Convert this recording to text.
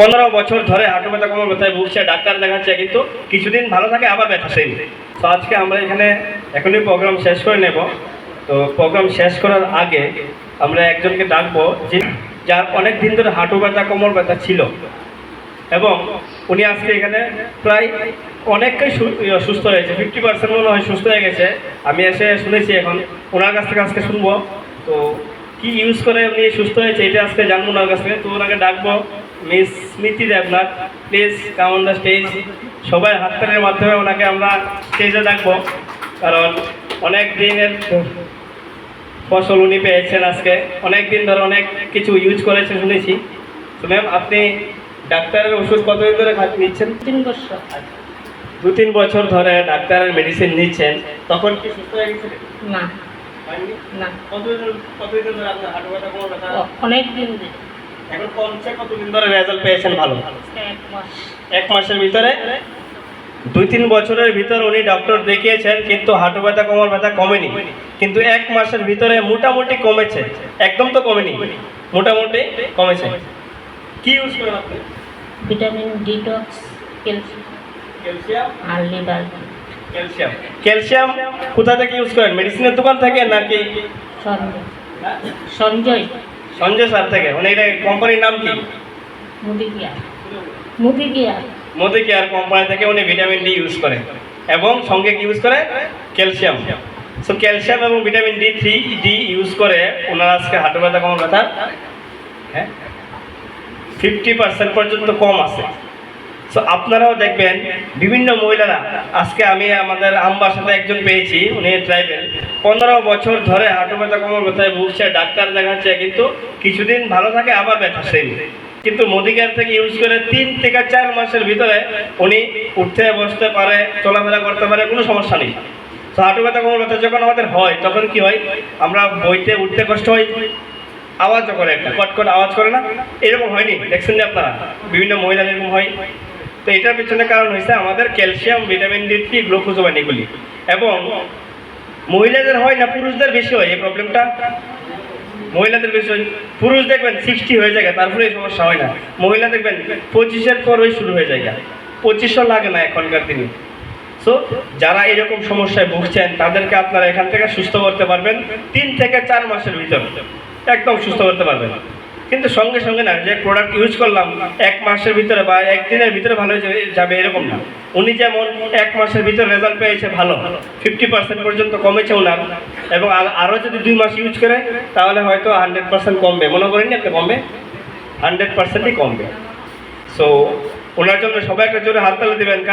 পনেরো বছর ধরে হাঁটু ব্যথা কোমর ব্যথায় ভুগছে ডাক্তার দেখাচ্ছে কিন্তু কিছুদিন ভালো থাকে আবার ব্যথা সেই। তো আজকে আমরা এখানে এখনই প্রোগ্রাম শেষ করে নেব। তো প্রোগ্রাম শেষ করার আগে আমরা একজনকে ডাকবো যে যার অনেক দিন ধরে হাঁটু ব্যথা কোমর ব্যথা ছিল। এবং উনি আজকে এখানে প্রায় অনেকটাই ইয়ে, সুস্থ হয়েছে। ফিফটি পার্সেন্ট মনে হয় সুস্থ হয়ে গেছে। আমি এসে শুনেছি এখন। ওনার কাছ থেকে আজকে শুনব। তো কি ইউজ করে উনি সুস্থ হয়েছে এটা আজকে জানব ওনার কাছ থেকে। তো ওনাকে ডাকবো। Miss Smriti Debnath please come on the stage সবাই হাততালির মাধ্যমে ওনাকে আমরা স্টেজে ডাকবো কারণ অনেক দিনের ফসল উনি পেয়েছেন আজকে। অনেক দিন ধরে অনেক কিছু ইউজ করেছে শুনেছি। তো ম্যাম আপনি ডাক্তারের ওষুধ কতদিন ধরে নিচ্ছেন? তিন বছর। দু তিন বছর ধরে ডাক্তারের মেডিসিন নিচ্ছেন। তখন কি সুস্থ হয়ে গেছিলেন? না? না। কতদিন কতদিন ধরে আপনার হাঁটু ব্যথা কোমর ব্যথা অনেক দিন। এখন কমছে কতদিন ধরে রেজাল্ট পেয়েছেন ভালো? এক মাস এক মাসের ভিতরে? দুই তিন বছরের ভিতর উনি ডক্টর দেখিয়েছেন কিন্তু হাঁটু ব্যথা কোমর ব্যথা কমেনি। কিন্তু এক মাসের ভিতরে মোটামুটি কমেছে। একদম তো কমেনি মোটামুটি কমেছে। কি ইউজ করেন আপনি? Vitamin detox calcium. ক্যালসিয়াম? আর লিভার। ক্যালসিয়াম। ক্যালসিয়াম কোথা থেকে ইউজ করেন? মেডিসিনের দোকান থেকে নাকি? সঞ্জয়। সঞ্জয়। সঞ্জয় স্যার থেকে মানে এটা কোম্পানির নাম কি? মুদি গিয়া মুদি কেয়ার কোম্পানি থেকে উনি ভিটামিন ডি ইউজ করে এবং সঙ্গে কি ইউজ করে? ক্যালসিয়াম সো ক্যালসিয়াম এবং vitamin D three D use করে ওনার আজকে হাঁটু ব্যথা কোমর ব্যথা হ্যাঁ? ফিফটি পার্সেন্ট পর্যন্ত কম আছে। সো আপনারাও দেখবেন বিভিন্ন মহিলারা আজকে আমি আমাদের আমবার সাথে একজন পেয়েছি উনি ট্রাইবেল পনেরো বছর ধরে হাঁটু ব্যথা কোমর ব্যথায় ভুগছে, ডাক্তার দেখাচ্ছে, কিন্তু কিছুদিন ভালো থাকে, আবার ব্যথা সেই। কিন্তু মোদিকার থেকে ইউজ করে তিন থেকে চার মাসের ভিতরে উনি উঠতে বসতে পারে, চলাফেরা করতে পারে, কোনো সমস্যা নেই। তো হাঁটু ব্যথা কোমর ব্যথা যখন আমাদের হয়, তখন কি হয়, আমরা বইতে উঠতে কষ্ট হয় আওয়াজও করে একটা কটকট আওয়াজ করে না, এরকম হয়নি, দেখছেন না আপনারা, বিভিন্ন মহিলা এরকম হয়। তো এটার পিছনে কারণ হয়েছে আমাদের calcium, vitamin D three glucosamine এগুলি এবং মহিলাদের হয় না, পুরুষদের বেশি হয় এই প্রবলেমটা মহিলাদের বেশি হয়। পুরুষ দেখবেন সিক্সটি হয়ে যায় তারপরে এই সমস্যা হয় না। মহিলা দেখবেন পঁচিশের পরই শুরু হয়ে যায় পঁচিশশো লাগে না এখনকার দিনে। সো যারা এরকম সমস্যায় ভুগছেন, তাদেরকে আপনারা এখান থেকে সুস্থ করতে পারবেন। তিন থেকে চার মাসের ভিতর। একদম সুস্থ করতে পারবেন। কিন্তু সঙ্গে সঙ্গে না, যে প্রোডাক্ট ইউজ করলাম, এক মাসের ভিতরে বা একদিনের ভিতরে ভালো হয়ে যাবে- এরকম না। উনি যেমন এক মাসের ভিতরে রেজাল্ট পেয়েছে ভালো ফিফটি পার্সেন্ট পর্যন্ত কমেছে ওনার এবং আর- আরও যদি দুই মাস ইউজ করে, তাহলে হয়তো হান্ড্রেড পার্সেন্ট কমবে। মনে করেননি আপনি কমবে? হান্ড্রেড পার্সেন্টই কমবে। সো ওনার জন্য সবাই একটা জোরে হাততালি দেবেন।